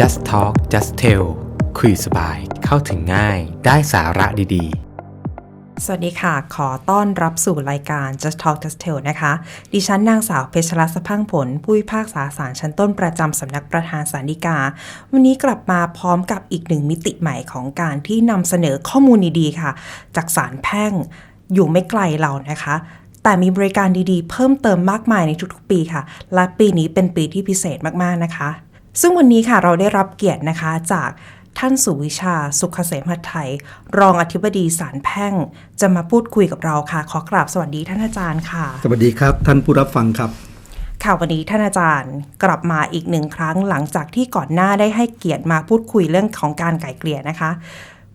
just talk just tell คุยสบาย เข้าถึงง่าย ได้สาระดีๆสวัสดีค่ะ ขอต้อนรับสู่รายการ Just Talk Just Tell นะคะ ดิฉันนางสาวเพชรรัตน์สพังผล ผู้พิพากษาศาลชั้นต้นประจำสำนักประธานศาลฎีกา วันนี้กลับมาพร้อมกับอีกหนึ่งมิติใหม่ของการที่นำเสนอข้อมูลดีๆค่ะ จากศาลแพ่งอยู่ไม่ไกลเรานะคะ แต่มีบริการดีๆ เพิ่มเติมมากมายในทุกๆปีค่ะ และปีนี้เป็นปีที่พิเศษมากๆนะคะ ซึ่งวันนี้ค่ะเราได้รับเกียรตินะคะจากท่านสุวิชาสุขเกษมหัตถ์ไทย รองอธิบดีศาลแพ่ง จะมาพูดคุยกับเราค่ะ ขอกราบสวัสดีท่านอาจารย์ค่ะ สวัสดีครับ ท่านผู้รับฟังครับค่ะวันนี้ท่านอาจารย์กลับมาอีกหนึ่งครั้งหลังจากที่ก่อนหน้าได้ให้เกียรติมาพูดคุยเรื่องของการไก่เกลี่ยนะคะ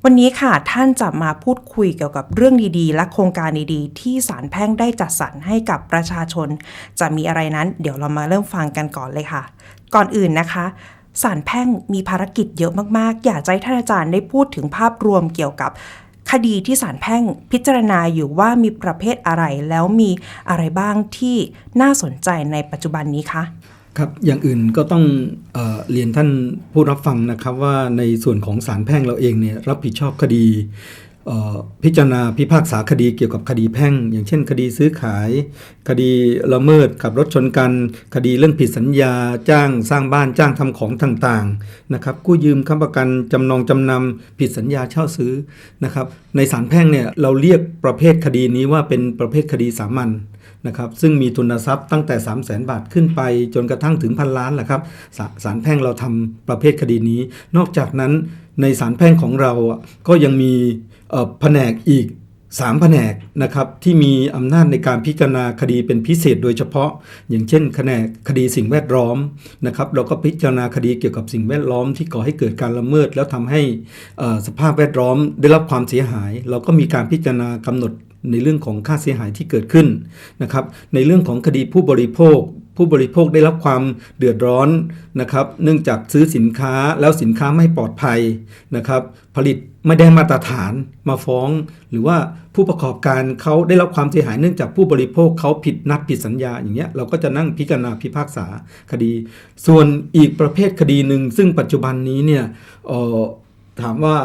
วันนี้ค่ะท่านจะมาพูดคุยเกี่ยวกับเรื่องดีๆ และโครงการดีๆ ที่ศาลแพ่งได้จัดสรรให้กับประชาชน จะมีอะไรนั้น เดี๋ยวเรามาเริ่มฟังกันก่อนเลยค่ะ ก่อนอื่นนะคะศาลแพ่งมีภารกิจเยอะมากๆ อยากจะให้ท่านอาจารย์ได้พูดถึงภาพรวมเกี่ยวกับคดีที่ศาลแพ่งพิจารณาอยู่ว่ามีประเภทอะไรแล้วมีอะไรบ้างที่น่าสนใจในปัจจุบันนี้คะครับ อย่างอื่นก็ต้องเออเรียนท่านผู้รับฟังนะครับว่าในส่วนของศาลแพ่งเราเองเนี่ยรับผิดชอบคดี พิจารณาพิพากษาคดีเกี่ยวกับคดีแพ่ง อย่างเช่น คดีซื้อขาย คดีละเมิดขับรถชนกัน คดีเรื่องผิดสัญญาจ้างสร้างบ้านจ้างทำของต่างๆนะครับกู้ยืมค้ำประกันจำนองจำนำผิดสัญญาเช่าซื้อนะครับในศาลแพ่งเนี่ยเราเรียกประเภทคดีนี้ว่าเป็นประเภทคดีสามัญนะครับซึ่งมีทุนทรัพย์ตั้งแต่ 3 0 0แสนบาทขึ้นไปจนกระทั่งถึงพันล้านแหละครับสาศาลแพ่งเราทำประเภทคดีนี้ นอกจากนั้นในศาลแพ่งของเราอะก็ยังมี แผนกอีก3แผนกนะครับที่มีอำนาจในการพิจารณาคดีเป็นพิเศษโดยเฉพาะ อย่างเช่นแผนกคดีสิ่งแวดล้อมนะครับเราก็พิจารณาคดีเกี่ยวกับสิ่งแวดล้อมที่ก่อให้เกิดการละเมิด แล้วทำให้สภาพแวดล้อมได้รับความเสียหาย เราก็มีการพิจารณากำหนดในเรื่องของค่าเสียหายที่เกิดขึ้นนะครับในเรื่องของคดีผู้บริโภค ผู้บริโภคได้รับความเดือดร้อนนะครับ เนื่องจากซื้อสินค้าแล้วสินค้าไม่ปลอดภัยนะครับ ผลิตไม่ได้มาตรฐานมาฟ้อง หรือว่าผู้ประกอบการเขาได้รับความเสียหายเนื่องจากผู้บริโภคเขาผิดนัดผิดสัญญาอย่างเงี้ยเราก็จะนั่งพิจารณาพิพากษาคดี ส่วนอีกประเภทคดีหนึ่งซึ่งปัจจุบันนี้เนี่ยออถามว่า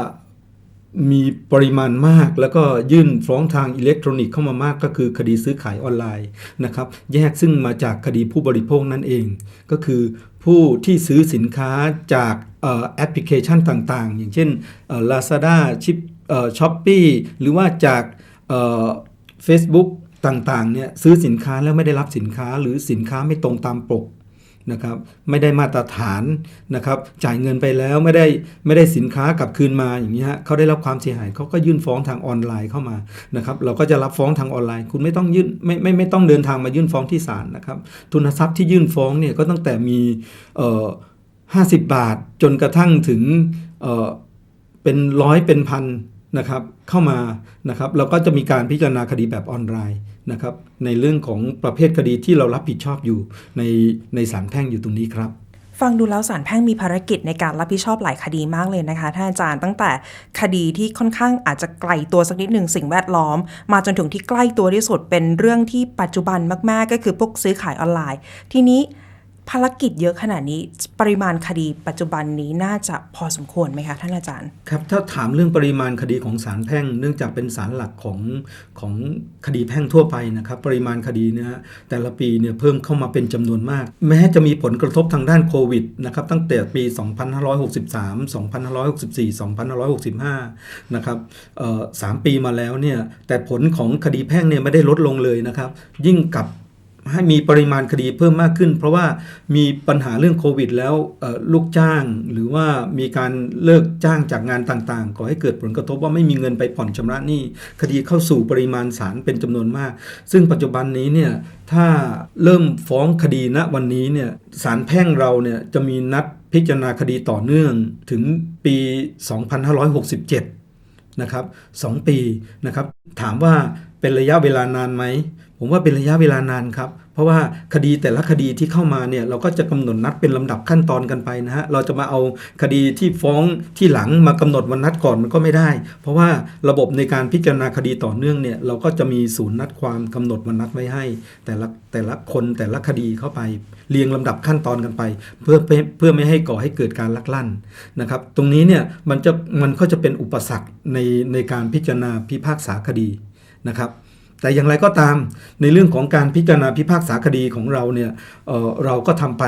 มีปริมาณมากแล้วก็ยื่นฟ้องทางอิเล็กทรอนิกส์เข้ามามากก็คือคดีซื้อขายออนไลน์นะครับ แยกซึ่งมาจากคดีผู้บริโภคนั่นเอง ก็คือผู้ที่ซื้อสินค้าจากออแอปพลิเคชันต่างๆ อย่างเช่นลาซาด้าชิปช้อปปี้หรือว่าจากเฟซบุ๊กต่างๆเนี่ยซื้อสินค้าแล้วไม่ได้รับสินค้าหรือสินค้าไม่ตรงตามปก นะครับไม่ได้มาตรฐานนะครับจ่ายเงินไปแล้วไม่ได้ไม่ได้สินค้ากลับคืนมาอย่างนี้ฮะเขาได้รับความเสียหายเขาก็ยื่นฟ้องทางออนไลน์เข้ามานะครับเราก็จะรับฟ้องทางออนไลน์ คุณไม่ต้องยื่นไม่ไม่ไม่ต้องเดินทางมายื่นฟ้องที่ศาลนะครับทุนทรัพย์ที่ยื่นฟ้องเนี่ยก็ตั้งแต่มีเอ่อห้าสิบบาทจนกระทั่งถึงเอ่อเป็นร้อยเป็นพันนะครับเข้ามานะครับเราก็จะมีการพิจารณาคดีแบบออนไลน์ นะครับในเรื่องของประเภทคดีที่เรารับผิดชอบอยู่ในในศาลแพ่งอยู่ตรงนี้ครับ ฟังดูแล้วศาลแพ่งมีภารกิจในการรับผิดชอบหลายคดีมากเลยนะคะท่านอาจารย์ตั้งแต่คดีที่ค่อนข้างอาจจะไกลตัวสักนิดหนึ่งสิ่งแวดล้อม มาจนถึงที่ใกล้ตัวที่สุดเป็นเรื่องที่ปัจจุบันมาก ๆ ก็คือพวกซื้อขายออนไลน์ ทีนี้ ภารกิจเยอะขนาดนี้ปริมาณคดีปัจจุบันนี้น่าจะพอสมควรไหมคะท่านอาจารย์ ครับถ้าถามเรื่องปริมาณคดีของศาลแพ่ง เนื่องจากเป็นศาลหลักของของคดีแพ่งทั่วไปนะครับ ปริมาณคดีเนี่ยแต่ละปีเนี่ยเพิ่มเข้ามาเป็นจำนวนมาก แม้จะมีผลกระทบทางด้านโควิดนะครับตั้งแต่ปี 2563 2564 2565 นะครับสามปีมาแล้วเนี่ยแต่ผลของคดีแพ่งเนี่ยไม่ได้ลดลงเลยนะครับ ยิ่งกับ ให้มีปริมาณคดีเพิ่มมากขึ้น เพราะว่ามีปัญหาเรื่องโควิด แล้วลูกจ้าง หรือว่ามีการเลิกจ้างจากงานต่างๆก่อให้เกิดผลกระทบว่าไม่มีเงินไปผ่อนชำระหนี้คดีเข้าสู่ปริมาณศาลเป็นจำนวนมาก ซึ่งปัจจุบันนี้เนี่ยถ้าเริ่มฟ้องคดีณวันนี้เนี่ยศาลแพ่งเราเนี่ยจะมีนัดพิจารณาคดีต่อเนื่องถึงปี 2567 นะครับสองปีนะครับ ถามว่าเป็นระยะเวลานานไหม ผมว่าเป็นระยะเวลานานครับ เพราะว่าคดีแต่ละคดีที่เข้ามาเนี่ยเราก็จะกำหนดนัดเป็นลำดับขั้นตอนกันไปนะฮะเราจะมาเอาคดีที่ฟ้องที่หลังมากำหนดวันนัดก่อนมันก็ไม่ได้ เพราะว่าระบบในการพิจารณาคดีต่อเนื่องเนี่ยเราก็จะมีศูนย์นัดความกำหนดวันนัดไว้ให้ แต่ละแต่ละคนแต่ละคดีเข้าไปเรียงลำดับขั้นตอนกันไปเพื่อเพื่อเพื่อไม่ให้ก่อให้เกิดการลักลั่นนะครับ ตรงนี้เนี่ยมันจะมันก็จะเป็นอุปสรรคในในการพิจารณาพิพากษาคดีนะครับ แต่อย่างไรก็ตามในเรื่องของการพิจารณาพิพากษาคดีของเราเนี่ยเเราก็ทำไป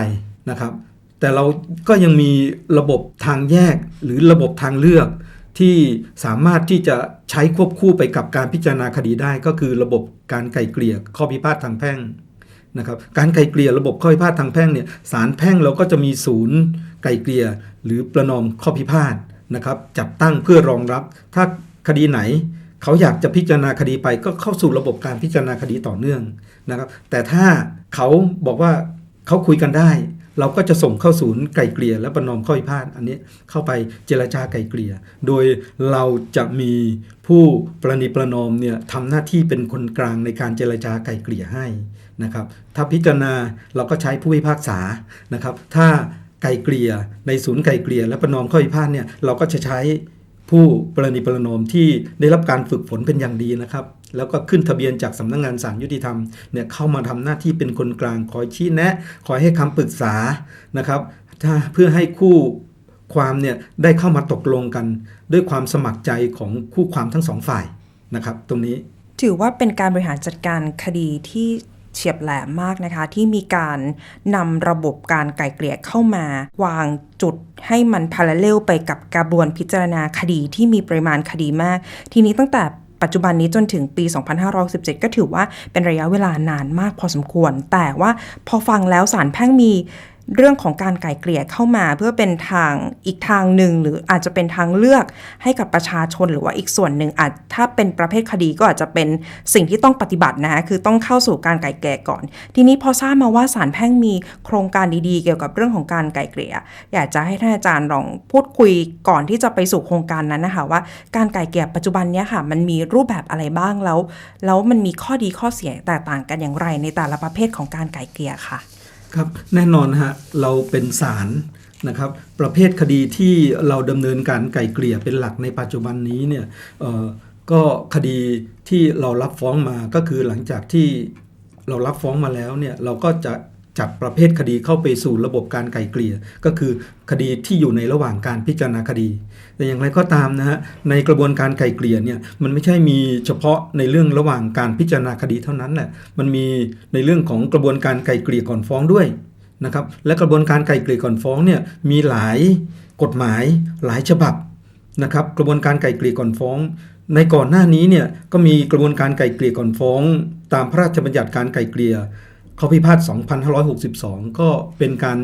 นะครับ แต่เราก็ยังมีระบบทางแยกหรือระบบทางเลือกที่สามารถที่จะใช้ควบคู่ไปกับการพิจารณาคดีได้ ก็คือระบบการไกล่เกลี่ยข้อพิพาททางแพ่งนะครับการไกล่เกลี่ยระบบข้อพิพาททางแพ่งเนี่ยศาลแพ่งเราก็จะมีศูนย์ไกล่เกลี่ยหรือประนอมข้อพิพาทนะครับจัดตั้งเพื่อรองรับถ้าคดีไหน เขาอยากจะพิจารณาคดีไปก็เข้าสู่ระบบการพิจารณาคดีต่อเนื่องนะครับ แต่ถ้าเขาบอกว่าเขาคุยกันได้ เราก็จะส่งเข้าศูนย์ไกล่เกลี่ยและประนอมข้อพิพาทอันนี้เข้าไปเจรจาไกล่เกลี่ย โดยเราจะมีผู้ประนีประนอมเนี่ยทำหน้าที่เป็นคนกลางในการเจรจาไกล่เกลี่ยให้นะครับถ้าพิจารณาเราก็ใช้ผู้พิพากษานะครับ ถ้าไกล่เกลี่ยในศูนย์ไกล่เกลี่ยและประนอมข้อพิพาทเนี่ยเราก็จะใช้ ผู้ประนีประนอมที่ได้รับการฝึกฝนเป็นอย่างดีนะครับ แล้วก็ขึ้นทะเบียนจากสำนักงงานศาลยุติธรรมเนี่ยเข้ามาทำหน้าที่เป็นคนกลางคอยชี้แนะ คอยให้คำปรึกษานะครับถ้าเพื่อให้คู่ความเนี่ยได้เข้ามาตกลงกัน ด้วยความสมัครใจของคู่ความทั้งสองฝ่ายนะครับ ตรงนี้ถือว่าเป็นการบริหารจัดการคดีที่ เฉียบแหลมมากนะคะ ที่มีการนำระบบการไกล่เกลี่ยเข้ามาวางจุดให้มันพาราเลลไปกับกระบวนพิจารณาคดีที่มีปริมาณคดีมาก ทีนี้ตั้งแต่ปัจจุบันนี้จนถึงปี 2517 ก็ถือว่าเป็นระยะเวลานานมากพอสมควร แต่ว่าพอฟังแล้วสารแพ่งมี เรื่องของการไก่เกลี่ยเข้ามาเพื่อเป็นทางอีกทางหนึ่งหรืออาจจะเป็นทางเลือกให้กับประชาชนหรือว่าอีกส่วนหนึ่งอาจถ้าเป็นประเภทคดีก็อาจจะเป็นสิ่งที่ต้องปฏิบัตินะคะคือต้องเข้าสู่การไก่เกลี่ยก่อน ทีนี้พอทราบมาว่าศาลแพ่งมีโครงการดีๆ เกี่ยวกับเรื่องของการไก่เกลี่ย อยากจะให้ท่านอาจารย์ลองพูดคุยก่อนที่จะไปสู่โครงการนั้นนะคะว่าการไก่เกลี่ยปัจจุบันนี้ค่ะ มันมีรูปแบบอะไรบ้างแล้ว แล้วมันมีข้อดีข้อเสียแตกต่างกันอย่างไรในแต่ละประเภทของการไก่เกลี่ยค่ะ ครับแน่นอนฮะเราเป็นศาลนะครับประเภทคดีที่เราดำเนินการไก่เกลี่ยเป็นหลักในปัจจุบันนี้เนี่ยก็คดีที่เรารับฟ้องมาก็คือหลังจากที่เรารับฟ้องมาแล้วเนี่ยเราก็จะ จัดประเภทคดีเข้าไปสู่ระบบการไกล่เกลี่ย ก็คือคดีที่อยู่ในระหว่างการพิจารณาคดี แต่อย่างไรก็ตามนะฮะในกระบวนการไกล่เกลี่ยเนี่ยมันไม่ใช่มีเฉพาะในเรื่องระหว่างการพิจารณาคดีเท่านั้นแหละมันมีในเรื่องของกระบวนการไกล่เกลี่ยก่อนฟ้องด้วยนะครับและกระบวนการไกล่เกลี่ยก่อนฟ้องเนี่ยมีหลายกฎหมายหลายฉบับนะครับกระบวนการไกล่เกลี่ยก่อนฟ้อง ในก่อนหน้านี้เนี่ยก็มีกระบวนการไกล่เกลี่ยก่อนฟ้อง ตามพระราชบัญญัติการไกล่เกลี่ย ข้อพิพาท 2562 ก็เป็นการ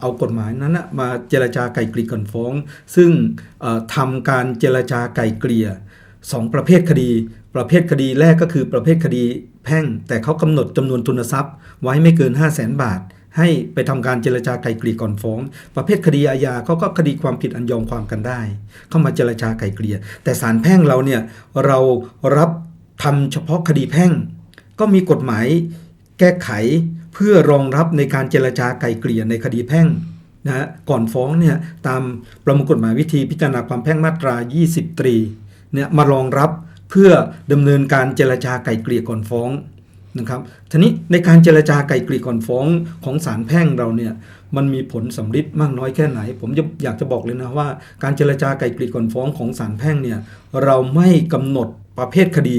เอากฎหมายนั้นมาเจรจาไก่เกลี่ยก่อนฟ้อง ซึ่งเอ่อทำการเจรจาไก่เกลี่ยสองประเภทคดี ประเภทคดีแรกก็คือประเภทคดีแพ่ง แต่เขากำหนดจำนวนทุนทรัพย์ ไว้ไม่เกิน 5 0 0แสนบาท ให้ไปทำการเจรจาไก่เกลี่ยก่อนฟ้อง ประเภทคดีอาญาเขาก็คดีความผิดอันยอมความกันได้ เข้ามาเจรจาไก่เกลี่ย แต่ศาลแพ่งเราเนี่ยเรารับทำเฉพาะคดีแพ่ง ก็มีกฎหมาย แก้ไขเพื่อรองรับในการเจรจาไกล่เกลี่ยในคดีแพ่งนะฮะก่อนฟ้องเนี่ยตามประมวลกฎหมายวิธีพิจารณาความแพ่งมาตรา 20 ตรีเนี่ยมารองรับเพื่อดำเนินการเจรจาไกล่เกลี่ยก่อนฟ้องนะครับทีนี้ในการเจรจาไกล่เกลี่ยก่อนฟ้องของศาลแพ่งเราเนี่ย มันมีผลสำลิดมากน้อยแค่ไหน ผมอยากจะบอกเลยนะว่า การเจรจาไกล่เกลี่ยก่อนฟ้องของศาลแพ่งเนี่ยเราไม่กำหนดประเภทคดี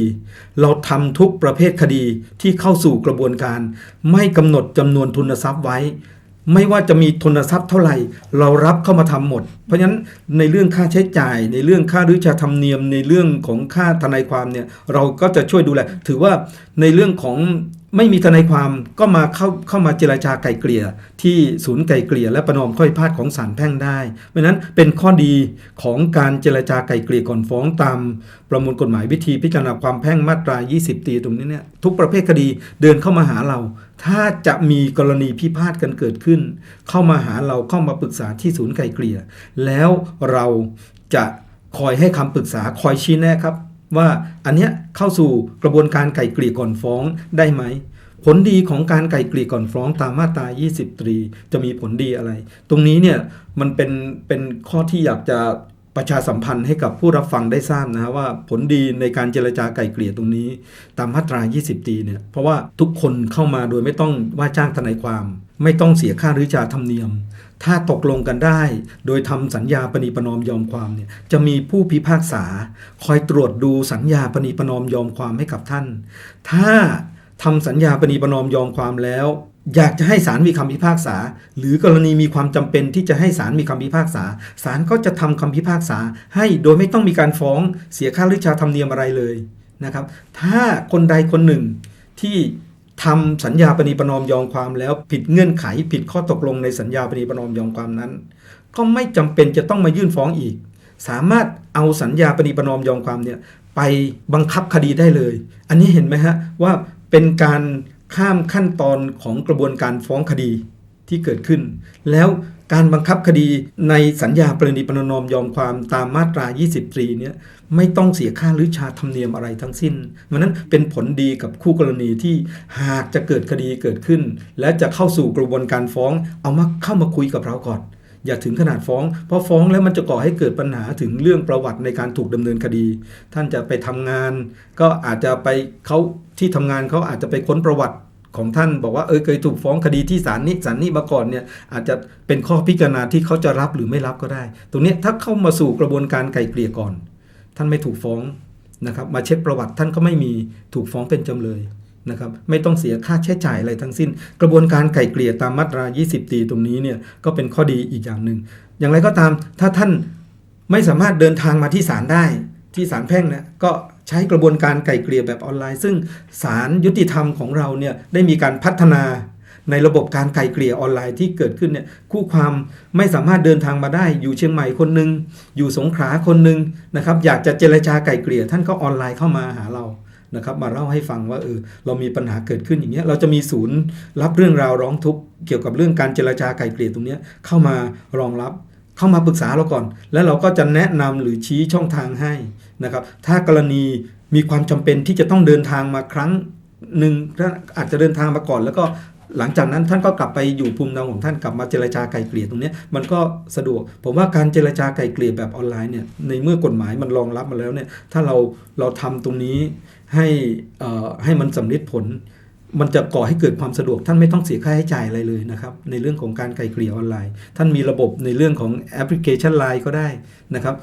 เราทำทุกประเภทคดีที่เข้าสู่กระบวนการ ไม่กำหนดจำนวนทุนทรัพย์ไว้ ไม่ว่าจะมีทุนทรัพย์เท่าไหร่ เรารับเข้ามาทำหมด เพราะฉะนั้นในเรื่องค่าใช้จ่าย ในเรื่องค่าริชาธรรมเนียม ในเรื่องของค่าทนายความเนี่ยเราก็จะช่วยดูแล ถือว่าในเรื่องของ ไม่มีทนายความก็มาเข้าเข้ามาเจรจาไกล่เกลี่ยที่ศูนย์ไกล่เกลี่ยและประนอมข้อพิพาทของศาลแพ่งได้ เพราะนั้นเป็นข้อดีของการเจรจาไกล่เกลี่ยก่อนฟ้องตามประมวลกฎหมายวิธีพิจารณาความแพ่งมาตรา 20 ตีตรงนี้เนี่ยทุกประเภทคดีเดินเข้ามาหาเรา ถ้าจะมีกรณีพิพาทกันเกิดขึ้น เข้ามาหาเราเข้ามาปรึกษาที่ศูนย์ไกล่เกลี่ยแล้วเราจะคอยให้คำปรึกษาคอยชี้แนะครับ ว่าอันเนี้ยเข้าสู่กระบวนการไก่เกลี่ยก่อนฟ้องได้ไหม ผลดีของการไก่เกลี่ยก่อนฟ้องตามมาตรา 20 ตรี จะมีผลดีอะไร ตรงนี้เนี่ยมันเป็นเป็นข้อที่อยากจะประชาสัมพันธ์ให้กับผู้รับฟังได้ทราบนะฮะว่าผลดีในการเจรจาไก่เกลี่ยตรงนี้ ตามมาตรา 20ตรีเนี่ยเพราะว่าทุกคนเข้ามาโดยไม่ต้องว่าจ้างทนายความ ไม่ต้องเสียค่าริจาธรรมเนียม ถ้าตกลงกันได้ โดยทำสัญญาปณีประนอมยอมความเนี่ยจะมีผู้พิพากษา คอยตรวจดูสัญญาปณีประนอมยอมความให้กับท่าน ถ้าทำสัญญาปณีประนอมยอมความแล้ว อยากจะให้ศาลมีคำพิพากษา หรือกรณีมีความจำเป็นที่จะให้ศาลมีคำพิพากษาศาลก็จะทำคำพิพากษา ให้โดยไม่ต้องมีการฟ้องเสียค่าริชาธรรมเนียมอะไรเลยนะครับ ถ้าคนใดคนหนึ่งที่ ทำสัญญาปณีประนอมยอมความแล้วผิดเงื่อนไข ผิดข้อตกลงในสัญญาปณีประนอมยอมความนั้น ก็ไม่จำเป็นจะต้องมายื่นฟ้องอีก สามารถเอาสัญญาปณีประนอมยอมความเนี่ยไปบังคับคดีได้เลย อันนี้เห็นไหมฮะว่าเป็นการข้ามขั้นตอนของกระบวนการฟ้องคดีที่เกิดขึ้น แล้ว การบังคับคดีในสัญญาปณีประนอมยอมความตามมาตรา20ตรีเนี่ยไม่ต้องเสียค่าหรือชาธรรมเนียมอะไรทั้งสิ้นมันนั้นเป็นผลดีกับคู่กรณีที่หากจะเกิดคดีเกิดขึ้น และจะเข้าสู่กระบวนการฟ้อง เอามาเข้ามาคุยกับเราก่อน อย่าถึงขนาดฟ้อง เพราะฟ้องแล้วมันจะก่อให้เกิดปัญหาถึงเรื่องประวัติในการถูกดำเนินคดี ท่านจะไปทำงาน ก็อาจจะไปเขาที่ทำงานเขาอาจจะไปค้นประวัติ ของท่านบอกว่าเออเคยถูกฟ้องคดีที่ศาลนี้ศาลนี้มาก่อนเนี่ยอาจจะเป็นข้อพิจารณาที่เขาจะรับหรือไม่รับก็ได้ ตรงนี้ถ้าเข้ามาสู่กระบวนการไกล่เกลี่ยก่อน ท่านไม่ถูกฟ้องนะครับมาเช็คประวัติท่านก็ไม่มีถูกฟ้องเป็นจำเลยนะครับไม่ต้องเสียค่าใช้จ่ายอะไรทั้งสิ้น กระบวนการไกล่เกลี่ยตามมาตรา 20 ตีตรงนี้เนี่ยก็เป็นข้อดีอีกอย่างหนึ่ง อย่างไรก็ตามถ้าท่านไม่สามารถเดินทางมาที่ศาลได้ที่ศาลแพ่งนี่ยก็ ใช้กระบวนการไกล่เกลี่ยแบบออนไลน์ ซึ่งศาลยุติธรรมของเราเนี่ยได้มีการพัฒนาในระบบการไกล่เกลี่ยออนไลน์ที่เกิดขึ้นเนี่ยคู่ความไม่สามารถเดินทางมาได้ อยู่เชียงใหม่คนหนึ่งอยู่สงขลาคนหนึ่งนะครับอยากจะเจรจาไกล่เกลี่ยท่านก็ออนไลน์เข้ามาหาเรานะครับมาเล่าให้ฟังว่าเออเรามีปัญหาเกิดขึ้นอย่างเงี้ยเราจะมีศูนย์รับเรื่องราวร้องทุกข์เกี่ยวกับเรื่องการเจรจาไกล่เกลี่ยตรงเนี้ยเข้ามารองรับเข้ามาปรึกษาเราก่อน แล้วเราก็จะแนะนำหรือชี้ช่องทางให้ นะครับ ถ้ากรณีมีความจำเป็นที่จะต้องเดินทางมาครั้งหนึ่งท่านอาจจะเดินทางมาก่อน แล้วก็หลังจากนั้นท่านก็กลับไปอยู่ภูมิลำของท่านกลับมาเจรจาไกลเกลี่ยตรงนี้มันก็สะดวก ผมว่าการเจรจาไกลเกลี่ยแบบออนไลน์เนี่ยในเมื่อกฎหมายมันรองรับมาแล้วเนี่ยถ้าเราเราทำตรงนี้ให้เอ่อให้มันสำเร็จผล มันจะก่อให้เกิดความสะดวกท่านไม่ต้องเสียค่าใช้จ่ายอะไรเลยนะครับ ในเรื่องของการไกลเกลี่ยออนไลน์ ท่านมีระบบในเรื่องของแอปพลิเคชัน Line ก็ได้นะครับ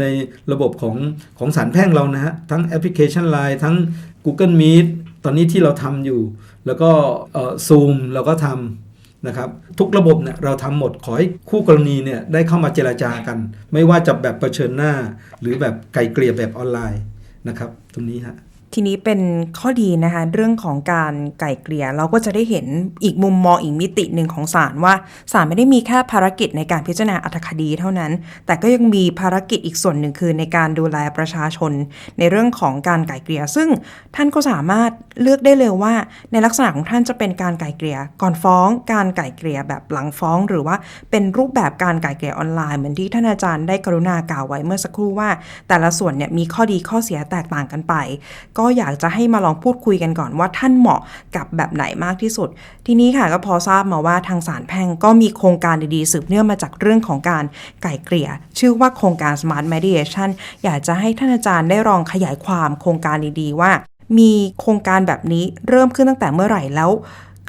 ในระบบของของสารแพ่งเรานะฮะทั้งแอปพลิเคชัน Line ทั้ง Google Meet ตอนนี้ที่เราทำอยู่ แล้วก็ซูมเราก็ทำนะครับทุกระบบเนี่ยเราทำหมดขอให้คู่กรณีเนี่ยได้เข้ามาเจราจากัน ไม่ว่าจะแบบเผชิญหน้า หรือแบบไกลเกลี่ยแบบออนไลน์นะครับตรงนี้ฮะ ทีนี้เป็นข้อดีนะคะ เรื่องของการไก่เกลี่ยเราก็จะได้เห็นอีกมุมมองอีกมิติหนึ่งของศาลว่าศาลไม่ได้มีแค่ภารกิจในการพิจารณาอัตคดีเท่านั้น แต่ก็ยังมีภารกิจอีกส่วนหนึ่งคือในการดูแลประชาชน ในเรื่องของการไก่เกลี่ยซึ่งท่านก็สามารถเลือกได้เลยว่า ในลักษณะของท่านจะเป็นการไก่เกลี่ยก่อนฟ้อง การไก่เกลี่ยแบบหลังฟ้อง หรือว่าเป็นรูปแบบการไก่เกลี่ยออนไลน์เหมือนที่ท่านอาจารย์ได้กรุณากล่าวไว้เมื่อสักครู่ว่า แต่ละส่วนเนี่ยมีข้อดีข้อเสียแตกต่างกันไปก็อยากจะให้มาลองพูดคุยกันก่อนว่าท่านเหมาะกับแบบไหนมากที่สุด ทีนี้ค่ะก็พอทราบมาว่าทางศาลแพ่งก็มีโครงการดีๆ สืบเนื่องมาจากเรื่องของการไก่เกลี่ย ชื่อว่าโครงการ Smart Mediation อยากจะให้ท่านอาจารย์ได้ลองขยายความโครงการดีๆ ว่า มีโครงการแบบนี้เริ่มขึ้นตั้งแต่เมื่อไหร่แล้ว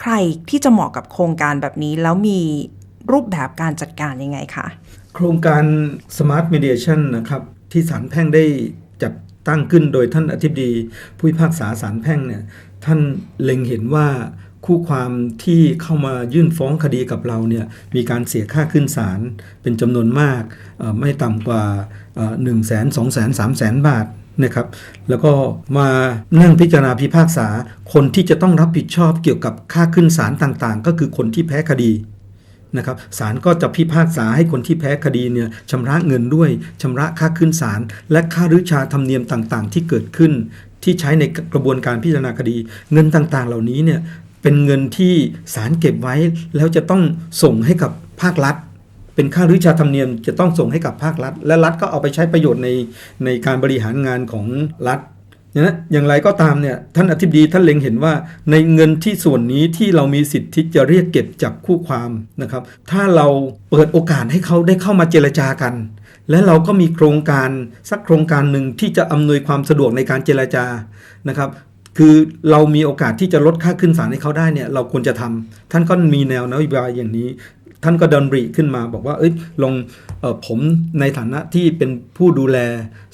ใครที่จะเหมาะกับโครงการแบบนี้แล้วมีรูปแบบการจัดการยังไงคะ โครงการ Smart Mediation นะครับ ที่ศาลแพ่งได้จัด ตั้งขึ้นโดยท่านอธิบดีผู้พิพากษาศาลแพ่งเนี่ยท่านเล็งเห็นว่าคู่ความที่เข้ามายื่นฟ้องคดีกับเราเนี่ยมีการเสียค่าขึ้นศาลเป็นจำนวนมากไม่ต่ำกว่า1นึ่งแสนสองแสนสามแสนบาทนะครับแล้วก็มานั่งพิจารณาพิพากษา คนที่จะต้องรับผิดชอบเกี่ยวกับค่าขึ้นศาลต่างๆ ก็คือคนที่แพ้คดี นะครับศาลก็จะพิพากษาให้คนที่แพ้คดีเนี่ยชำระเงินด้วยชำระค่าขึ้นศาลและค่ารื้อชาธรรมเนียมต่างๆ ที่เกิดขึ้น ที่ใช้ในกระบวนการพิจารณาคดี เงินต่างๆ เหล่านี้เนี่ยเป็นเงินที่ศาลเก็บไว้ แล้วจะต้องส่งให้กับภาครัฐ เป็นค่ารื้อชาธรรมเนียมจะต้องส่งให้กับภาครัฐ และรัฐก็เอาไปใช้ประโยชน์ในในการบริหารงานของรัฐ นะอย่างไรก็ตามเนี่ยท่านอธิบดีท่านเล็งเห็นว่าในเงินที่ส่วนนี้ที่เรามีสิทธิ์ที่จะเรียกเก็บจากคู่ความนะครับ ถ้าเราเปิดโอกาสให้เขาได้เข้ามาเจรจากัน และเราก็มีโครงการสักโครงการหนึ่งที่จะอำนวยความสะดวกในการเจรจานะครับคือเรามีโอกาสที่จะลดค่าขึ้นศาลให้เขาได้เนี่ยเราควรจะทำท่านก็มีแนวนโยบายอย่างนี้ ท่านก็ดำริขึ้นมาบอกว่าเอ้ยลองออผมในฐานะที่เป็นผู้ดูแล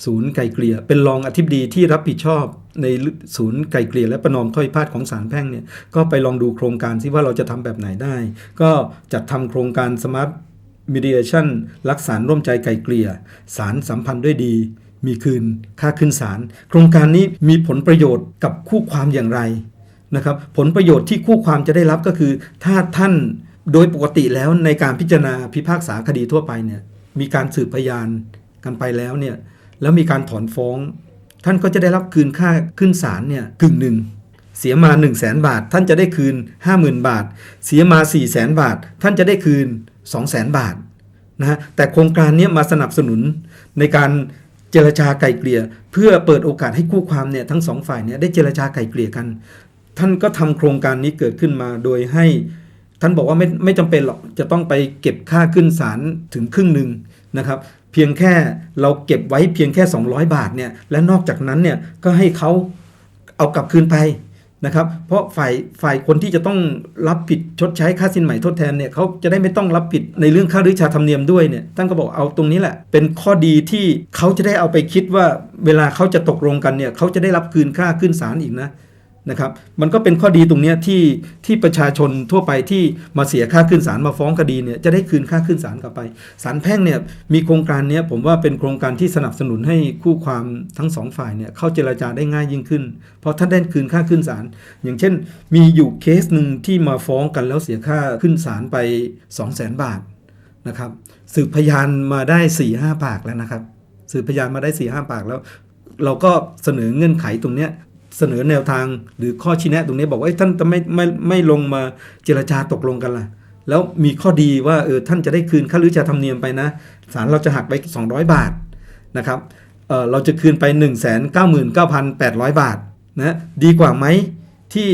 ศูนย์ไกลเกลี่ย เป็นรองอธิบดีที่รับผิดชอบในศูนย์ไกลเกลี่ยและประนอมข้อพิพาทของศาลแพ่งเนี่ยก็ไปลองดูโครงการซิว่าเราจะทำแบบไหนได้ ก็จัดทำโครงการ Smart Mediation รักษาร่วมใจไกลเกลี่ยศาลสัมพันธ์ด้วยดี มีคืนค่าขึ้นศาลโครงการนี้มีผลประโยชน์กับคู่ความอย่างไรนะครับผลประโยชน์ที่คู่ความจะได้รับก็คือ ถ้าท่าน โดยปกติแล้วในการพิจารณาพิพากษาคดีทั่วไปเนี่ยมีการสืบพยานกันไปแล้วเนี่ยแล้วมีการถอนฟ้อง ท่านก็จะได้รับคืนค่าขึ้นศาลเนี่ยกึ่งหนึ่งเสียมา 1 0 0 0 0แบาท ท่านจะได้คืน 50,000 บาท เสียมา4 0 0แสนบาท ท่านจะได้คืน 2 0 0แสนบาทนะฮะแต่โครงการนี้มาสนับสนุนในการเจรจาไกล่เกลี่ย เพื่อเปิดโอกาสให้คู่ความเนี่ยทั้งสองฝ่ายเนี่ยได้เจรจาไกล่เกลี่ยกัน ท่านก็ทำโครงการนี้เกิดขึ้นมาโดยให้ ท่านบอกว่าไม่ไม่จำเป็นหรอกจะต้องไปเก็บค่าขึ้นศาลถึงครึ่งหนึ่งนะครับเพียงแค่เราเก็บไว้เพียงแค่ 200 บาทเนี่ยและนอกจากนั้นเนี่ยก็ให้เขาเอากลับคืนไปนะครับเพราะฝ่ายฝ่ายคนที่จะต้องรับผิดชดใช้ค่าสินใหม่ทดแทนเนี่ยเขาจะได้ไม่ต้องรับผิดในเรื่องค่าริชาธรรมเนียมด้วยเนี่ยท่านก็บอกเอาตรงนี้แหละ เป็นข้อดีที่เขาจะได้เอาไปคิดว่าเวลาเขาจะตกลงกันเนี่ยเขาจะได้รับคืนค่าขึ้นศาลอีกนะ นะครับมันก็เป็นข้อดีตรงนี้ที่ที่ประชาชนทั่วไปที่มาเสียค่าขึ้นศาลมาฟ้องคดีเนี่ยจะได้คืนค่าขึ้นศาลกลับไปศาลแพ่งเนี่ยมีโครงการเนี้ยผมว่าเป็นโครงการที่สนับสนุนให้คู่ความทั้งสองฝ่ายเนี่ยเข้าเจรจาได้ง่ายยิ่งขึ้น เพราะท่านได้คืนค่าขึ้นศาลอย่างเช่น มีอยู่เคสหนึ่งที่มาฟ้องกันแล้วเสียค่าขึ้นศาลไป 2 0 0 0 0 0 บาทนะครับสืบพยานมาได้4ี่ห้าปากแล้วนะครับสืบพยานมาได้4ี่ห้าปากแล้ว เราก็เสนอเงื่อนไขตรงเนี้ย เสนอแนวทางหรือข้อชี้แนะตรงนี้บอกว่าท่านจะไม่ไม่ไม่ลงมาเจรจาตกลงกันล่ะ แล้วมีข้อดีว่าเออท่านจะได้คืนค่ารือชาธรรมเนียมไปนะศาลเราจะหักไป 200 บาทนะครับเออเราจะคืนไป 1 9 9 8 0 0 บาทนะดีกว่าไหมที่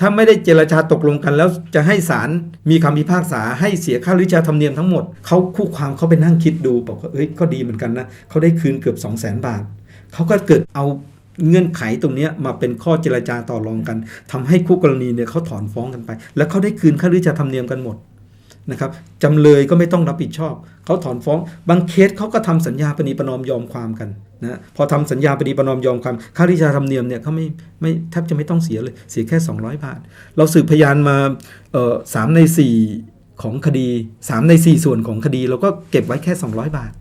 ถ้าไม่ได้เจรจาตกลงกัน แล้วจะให้ศาลมีคำพิพากษาให้เสียค่ารื้อชาธรรมเนียมทั้งหมดเขาคู่ความเขาไปนั่งคิดดูบอกว่าเอ้ยก็ดีเหมือนกันนะเขาได้คืนเกือบ 2 0 0 0 0 0 บาทเขาก็เกิดเอา เงื่อนไขตรงนี้มาเป็นข้อเจรจาต่อรองกันทำให้คู่กรณีเนี่ยเขาถอนฟ้องกันไป แล้วเขาได้คืนค่ารื้อชาธรรมเนียมกันหมดนะครับจำเลยก็ไม่ต้องรับผิดชอบ เขาถอนฟ้องบางเคสเขาก็ทำสัญญาปณีประนอมยอมความกันนะพอทำสัญญาปณีประนอมยอมความค่ารื้อชาธรรมเนียมเนี่ยเขาไม่ไม่แทบจะไม่ต้องเสียเลยเสียแค่ 200 บาท เราสืบพยานมาสามใน 4 ของคดี 3 ใน 4 ส่วนของคดี เราก็เก็บไว้แค่ 200 บาท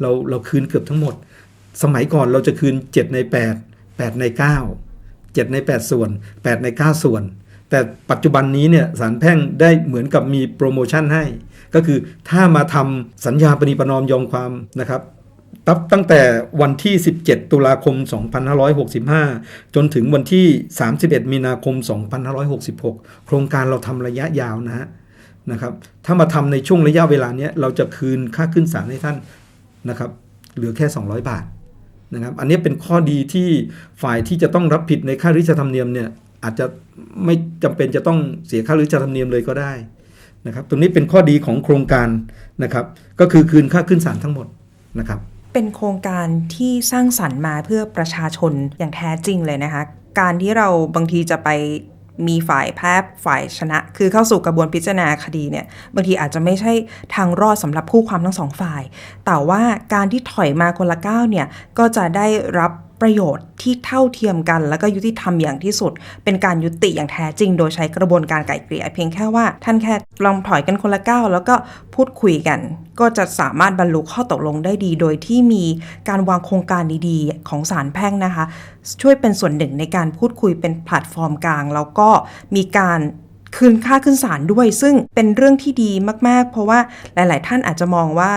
เราเราคืนเกือบทั้งหมด สมัยก่อนเราจะคืน 7 ใน 8 8 ใน 9 7 ใน 8 ส่วน 8 ใน 9 ส่วน แต่ปัจจุบันนี้เนี่ยศาลแพ่งได้เหมือนกับมีโปรโมชั่นให้ ก็คือถ้ามาทำสัญญาปณีประนอมยอมความนะครับตับตั้งแต่วันที่ 17 ตุลาคม 2565 จนถึงวันที่ 31 มีนาคม 2566 โครงการเราทำระยะยาวนะฮะนะครับ ถ้ามาทำในช่วงระยะเวลานี้เราจะคืนค่าขึ้นศาลให้ท่านนะครับ เหลือแค่ 200 บาท นะครับอันนี้เป็นข้อดีที่ฝ่ายที่จะต้องรับผิดในค่าริชธรรมเนียมเนี่ยอาจจะไม่จำเป็นจะต้องเสียค่าริชธรรมเนียมเลยก็ได้นะครับตรงนี้เป็นข้อดีของโครงการนะครับก็คือคืนค่าขึ้นศาลทั้งหมดนะครับเป็นโครงการที่สร้างสรรค์มาเพื่อประชาชนอย่างแท้จริงเลยนะคะการที่เราบางทีจะไป มีฝ่ายแพ้ฝ่ายชนะ คือเข้าสู่กระบวนพิจารณาคดีเนี่ยบางทีอาจจะไม่ใช่ทางรอดสำหรับคู่ความทั้งสองฝ่าย แต่ว่าการที่ถอยมาคนละก้าวเนี่ยก็จะได้รับ ประโยชน์ที่เท่าเทียมกัน แล้วก็ยุติธรรมอย่างที่สุด เป็นการยุติอย่างแท้จริง โดยใช้กระบวนการไกล่เกลี่ยเพียงแค่ว่าท่านแค่ลองถอยกันคนละก้าวแล้วก็พูดคุยกัน ก็จะสามารถบรรลุข้อตกลงได้ดี โดยที่มีการวางโครงการดีๆ ของศาลแพ่งนะคะ ช่วยเป็นส่วนหนึ่งในการพูดคุยเป็นแพลตฟอร์มกลาง แล้วก็มีการคืนค่าขึ้นศาลด้วย ซึ่งเป็นเรื่องที่ดีมากๆ เพราะว่าหลาย ๆ ท่านอาจจะมองว่า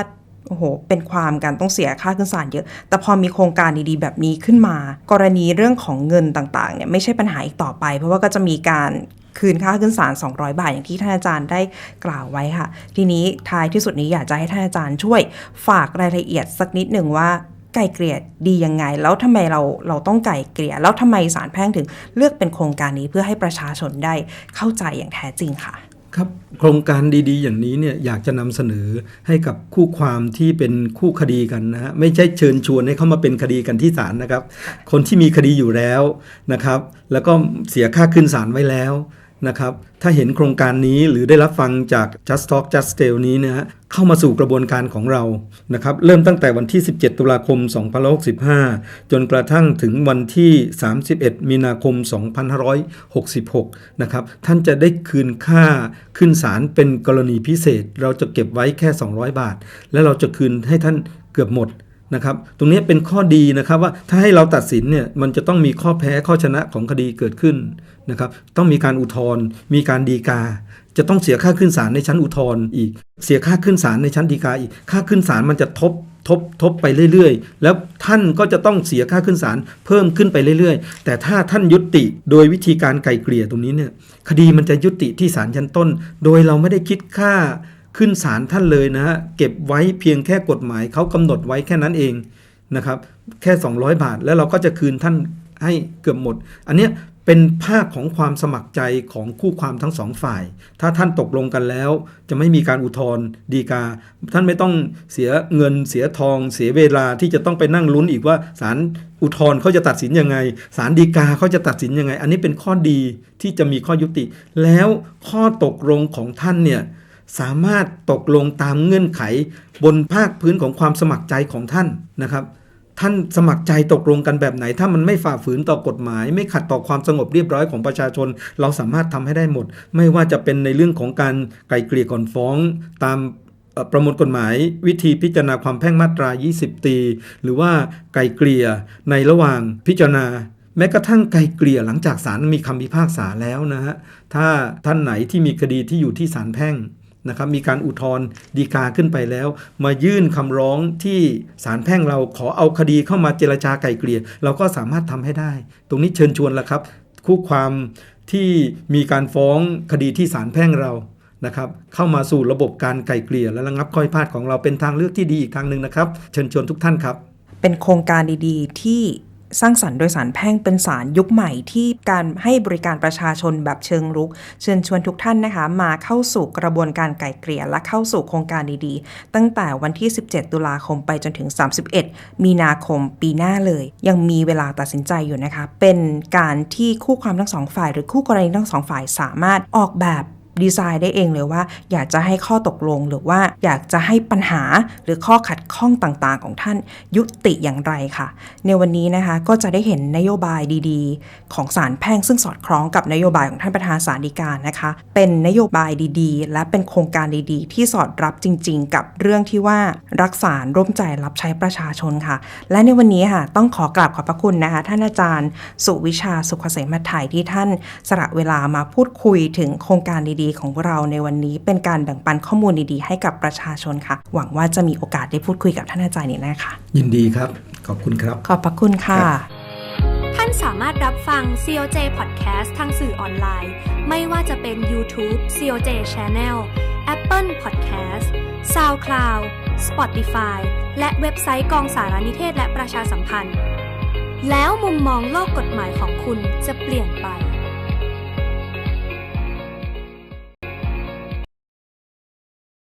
โอ้โห เป็นความกันต้องเสียค่าขึ้นศาลเยอะ แต่พอมีโครงการดีๆ แบบนี้ขึ้นมา กรณีเรื่องของเงินต่างๆ เนี่ยไม่ใช่ปัญหาอีกต่อไป เพราะว่าก็จะมีการคืนค่าขึ้นศาล200 บาทอย่างที่ท่านอาจารย์ได้กล่าวไว้ค่ะ ทีนี้ท้ายที่สุดนี้อยากจะให้ท่านอาจารย์ช่วยฝากรายละเอียดสักนิดหนึ่งว่าไก่เกลี่ยดียังไง แล้วทำไมเราเราต้องไก่เกลี่ยแล้วทำไมศาลแพ่งถึง เลือกเป็นโครงการนี้เพื่อให้ประชาชนได้เข้าใจอย่างแท้จริงค่ะ ครับโครงการดีๆ อย่างนี้เนี่ยอยากจะนำเสนอให้กับคู่ความที่เป็นคู่คดีกันนะฮะไม่ใช่เชิญชวนให้เข้ามาเป็นคดีกันที่ศาลนะครับ คนที่มีคดีอยู่แล้วนะครับ แล้วก็เสียค่าขึ้นศาลไว้แล้ว นะครับ ถ้าเห็นโครงการนี้หรือได้รับฟังจาก Just Talk Just Tell นี้นะฮะเข้ามาสู่กระบวนการของเรานะครับ เริ่มตั้งแต่วันที่ 17 ตุลาคม 2565 จนกระทั่งถึงวันที่ 31 มีนาคม 2566 นะครับ ท่านจะได้คืนค่าขึ้นศาลเป็นกรณีพิเศษ เราจะเก็บไว้แค่ 200 บาท และเราจะคืนให้ท่านเกือบหมดนะครับตรงนี้เป็นข้อดีนะครับว่าถ้าให้เราตัดสินเนี่ยมันจะต้องมีข้อแพ้ข้อชนะของคดีเกิดขึ้น นะครับต้องมีการอุทธรณ์มีการดีกา จะต้องเสียค่าขึ้นศาลในชั้นอุทธรณ์อีก เสียค่าขึ้นศาลในชั้นดีกาอีกค่าขึ้นศาลมันจะทบทบทบไปเรื่อยๆ แล้วท่านก็จะต้องเสียค่าขึ้นศาลเพิ่มขึ้นไปเรื่อยๆ แต่ถ้าท่านยุติโดยวิธีการไกลเกลี่ยตรงนี้เนี่ยคดีมันจะยุติที่ศาลชั้นต้น โดยเราไม่ได้คิดค่าขึ้นศาลท่านเลยนะฮะเก็บไว้เพียงแค่กฎหมายเขากำหนดไว้แค่นั้นเองนะครับแค่ 200 บาทแล้วเราก็จะคืนท่านให้เกือบหมด อันเนี้ย เป็นภาคของความสมัครใจของคู่ความทั้งสองฝ่าย ถ้าท่านตกลงกันแล้ว จะไม่มีการอุทธรณ์ดีกา ท่านไม่ต้องเสียเงินเสียทอง เสียเวลาที่จะต้องไปนั่งลุ้นอีกว่าศาลอุทธรณ์เขาจะตัดสินยังไงศาลฎีกาเขาจะตัดสินยังไง อันนี้เป็นข้อดีที่จะมีข้อยุติ แล้วข้อตกลงของท่านเนี่ยสามารถตกลงตามเงื่อนไขบนภาคพื้นของความสมัครใจของท่านนะครับ ท่านสมัครใจตกลงกันแบบไหน ถ้ามันไม่ฝ่าฝืนต่อกฎหมาย ไม่ขัดต่อความสงบเรียบร้อยของประชาชน เราสามารถทำให้ได้หมด ไม่ว่าจะเป็นในเรื่องของการไกลเกลี่ยก่อนฟ้องตามประมวลกฎหมายวิธีพิจารณาความแพ่งมาตรา 20 ตี หรือว่าไกลเกลี่ยในระหว่างพิจารณา แม้กระทั่งไกลเกลี่ยหลังจากศาลมีคำพิพากษาแล้วนะฮะถ้าท่านไหนที่มีคดีที่อยู่ที่ศาลแพ่ง นะครับมีการอุทธรณ์ดีกาขึ้นไปแล้ว มายื่นคำร้องที่ศาลแพ่งเราขอเอาคดีเข้ามาเจรจาไกลเกลี่ยเราก็สามารถทำให้ได้ ตรงนี้เชิญชวนแล้วครับ คู่ความที่มีการฟ้องคดีที่ศาลแพ่งเรานะครับเข้ามาสู่ระบบการไกลเกลี่ยและระงับข้อพิพาทของเราเป็นทางเลือกที่ดีอีกทางหนึ่งนะครับ เชิญชวนทุกท่านครับ เป็นโครงการดีๆ ที่ สร้างสรรค์โดยสารแพ่งเป็นสารยุคใหม่ที่การให้บริการประชาชนแบบเชิงรุก เชิญชวนทุกท่านนะคะ มาเข้าสู่กระบวนการไก่เกลี่ยและเข้าสู่โครงการดีๆ ตั้งแต่วันที่ 17 ตุลาคมไปจนถึง 31 มีนาคมปีหน้าเลย ยังมีเวลาตัดสินใจอยู่นะคะ เป็นการที่คู่ความทั้งสองฝ่าย หรือคู่กรณีทั้งสองฝ่ายสามารถออกแบบ ดีไซน์ได้เองเลยว่า อยากจะให้ข้อตกลงหรือว่าอยากจะให้ปัญหาหรือข้อขัดข้องต่างๆ ของท่านยุติอย่างไรค่ะ ในวันนี้นะคะก็จะได้เห็นนโยบายดีๆ ของศาลแพ่งซึ่งสอดคล้องกับนโยบายของท่านประธานศาลฎีกานะคะ เป็นนโยบายดีๆ และเป็นโครงการดีๆ ที่สอดรับจริง ๆ กับเรื่องที่ว่ารักษาร่วมใจรับใช้ประชาชนค่ะ และในวันนี้ค่ะต้องขอกราบขอบพระคุณนะคะ ท่านอาจารย์ สุวิชาสุขเกษมไทยที่ท่านสละเวลามาพูดคุยถึงโครงการดีดีๆ ของเราในวันนี้ เป็นการแบ่งปันข้อมูลดีๆ ให้กับประชาชนค่ะ หวังว่าจะมีโอกาสได้พูดคุยกับท่านอาจารย์นี้นะคะยินดีครับ ขอบคุณครับ ขอบพระคุณค่ะ ท่านสามารถรับฟัง COJ Podcast ทางสื่อออนไลน์ ไม่ว่าจะเป็น YouTube COJ Channel Apple Podcast SoundCloud Spotify และเว็บไซต์กองสารนิเทศและประชาสัมพันธ์ แล้วมุมมองโลกกฎหมายของคุณจะเปลี่ยนไป